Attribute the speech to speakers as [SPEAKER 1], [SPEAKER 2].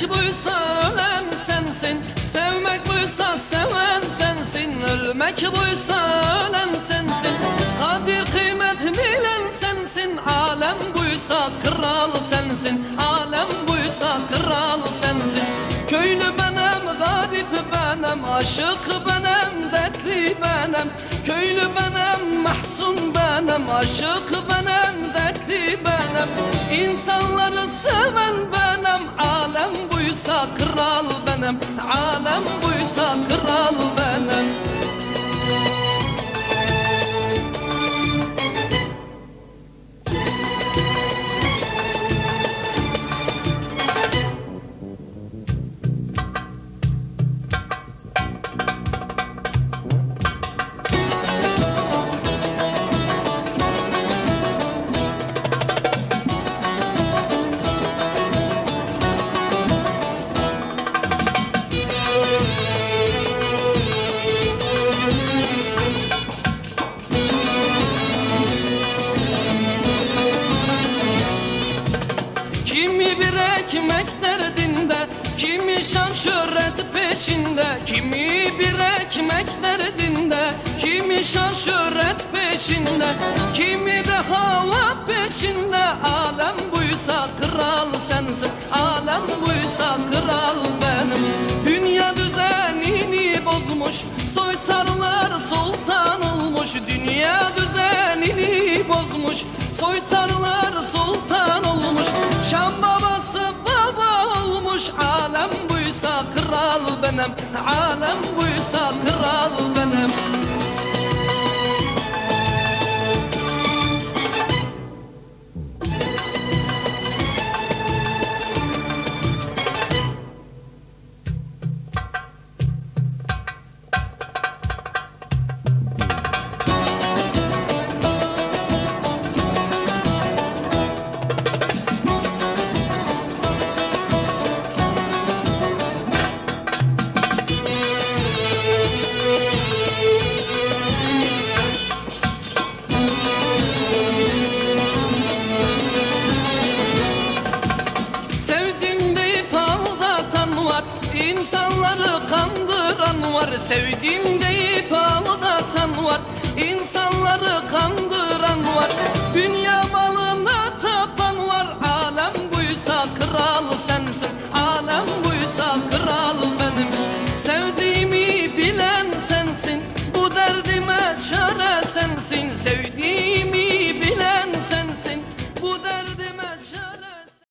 [SPEAKER 1] Sevmek buysa ölen sensin Sevmek buysa seven sensin Ölmek buysa ölen sensin. Kadir kıymet bilen sensin Alem buysa kral sensin. Alem buysa kral sensin. Köylü benem, garip benem Aşık benem, dertli benem Köylü benem, mahzun benem benim Aşık benim, dertli benim İnsanları seven benim Alem buysa kral benim Alem buysa kral bir ekmek derdinde Kimi şan şöhret peşinde Kimi bir ekmek derdinde Kimi şan şöhret peşinde Kimi de hava peşinde. Alem buysa kral sensin Alem buysa kral benim. Dünya düzenini bozmuş benim Alem buysa kral benim İnsanları kandıran var Sevdim deyip aldatan var. İnsanları kandıran